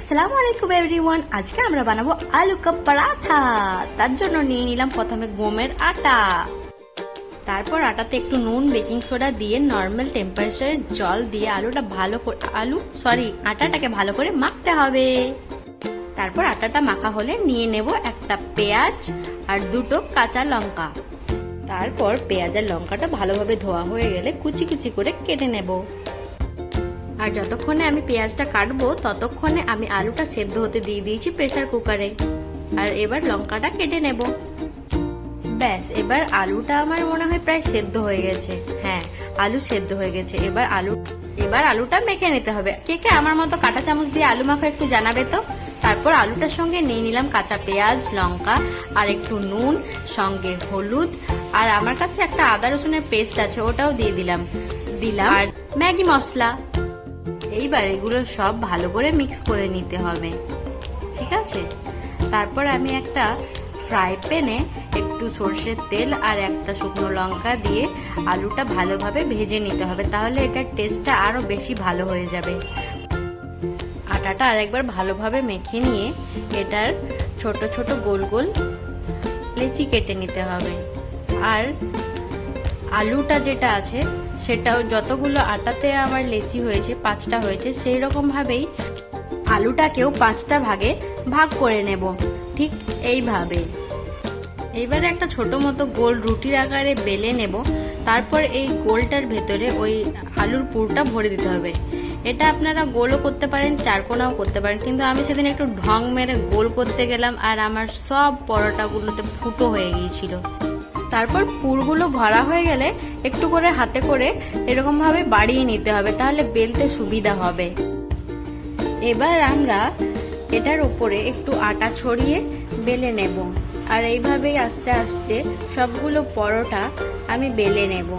আসসালামু আলাইকুম এভরিওয়ান, আজকে আমরা বানাবো আলু কা পরাঠা। তার জন্য নিয়ে নিলাম প্রথমে গমের আটা। তারপর আটাতে একটু নুন, বেকিং সোডা দিয়ে নর্মাল টেম্পারেচারে জল দিয়ে আলুটা ভালো করে, আলু সরি আটাটাকে ভালো করে মাখতে হবে। তারপর আটাটা মাখা হলে নিয়ে নেব একটা পেঁয়াজ আর দুটো কাঁচা লঙ্কা। তারপর পেঁয়াজ আর লঙ্কাটা ভালোভাবে ধোয়া হয়ে গেলে কুচি কুচি করে কেটে নেব। আর যতক্ষণে আমি পেঁয়াজটা কাটবো, ততক্ষণে আমি আলুটা সেদ্ধ হতে দিয়ে দিয়েছি প্রেসার কুকারে। আর এবার লঙ্কাটা কেটে নেব। ব্যাস, এবার আলুটা আমার মনে হয় প্রায় সেদ্ধ হয়ে গেছে। হ্যাঁ আলু সেদ্ধ হয়ে গেছে। এবার আলু, এবার আলুটা মেখে নিতে হবে। কে কে আমার মতো কাঁটা চামচ দিয়ে আলু মাখা একটু জানাবে তো? তারপর আলুটার সঙ্গে নিয়ে নিলাম কাঁচা পেঁয়াজ, লঙ্কা, আর একটু নুন, সঙ্গে হলুদ, আর আমার কাছে একটা আদা রসুনের পেস্ট আছে, ওটাও দিয়ে দিলাম। দিলাম। আর ম্যাগি মশলা। এইবার এগুলো সব ভালো করে মিক্স করে নিতে হবে। ঠিক আছে? তারপর আমি একটা ফ্রাই প্যানে একটু সর্ষের তেল আর একটা শুকনো লঙ্কা দিয়ে আলুটা ভালোভাবে ভেজে নিতে হবে, তাহলে এটার টেস্টটা আরও বেশি ভালো হয়ে যাবে। আটাটা আরেকবার ভালোভাবে মেখে নিয়ে এটার ছোট ছোট গোল গোল লেচি কেটে নিতে হবে। আর আলুটা যেটা আছে সেটাও যতগুলো আটাতে আমার লেচি হয়েছে, পাঁচটা হয়েছে সেই রকম ভাবেই আলুটাকেও পাঁচটা ভাগে ভাগ করে নেব। ঠিক এইভাবে। এইবারে একটা ছোট মতো গোল রুটির আকারে বেলে নেব। তারপর এই গোলটার ভেতরে ওই আলুর পুরটা ভরে দিতে হবে। এটা আপনারা গোলও করতে পারেন, চারকোনাও করতে পারেন, কিন্তু আমি সেদিন একটু ঢং মেরে গোল করতে গেলাম আর আমার সব পরোটাগুলোতে ফুটো হয়ে গিয়েছিল। তারপর পুরগুলো ভরা হয়ে গেলে একটু করে হাতে করে এরকমভাবে বাড়িয়ে নিতে হবে, তাহলে বেলতে সুবিধা হবে। এবার আমরা এটার উপরে একটু আটা ছড়িয়ে বেলে নেব। আর এইভাবেই আস্তে আস্তে সবগুলো পরোটা আমি বেলে নেব।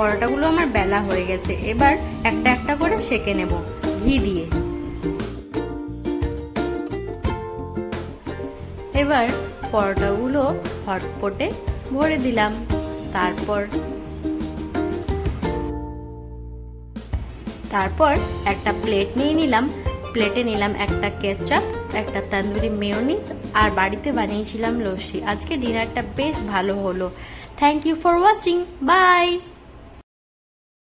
পরোটাগুলো আমার বেলা হয়ে গেছে। এবার একটা একটা করে সেকে নেব, ঘি দিয়ে। এবার পরোটাগুলো হটপটে ভরে দিলাম। তারপর তারপর একটা প্লেট নিয়ে নিলাম। প্লেটে নিলাম একটা কেচাপ, একটা তান্দুরি মেয়োনিজ আর বাড়িতে বানিয়েছিলাম লস্যি। আজকে ডিনারটা বেশ ভালো হলো। Thank you for watching bye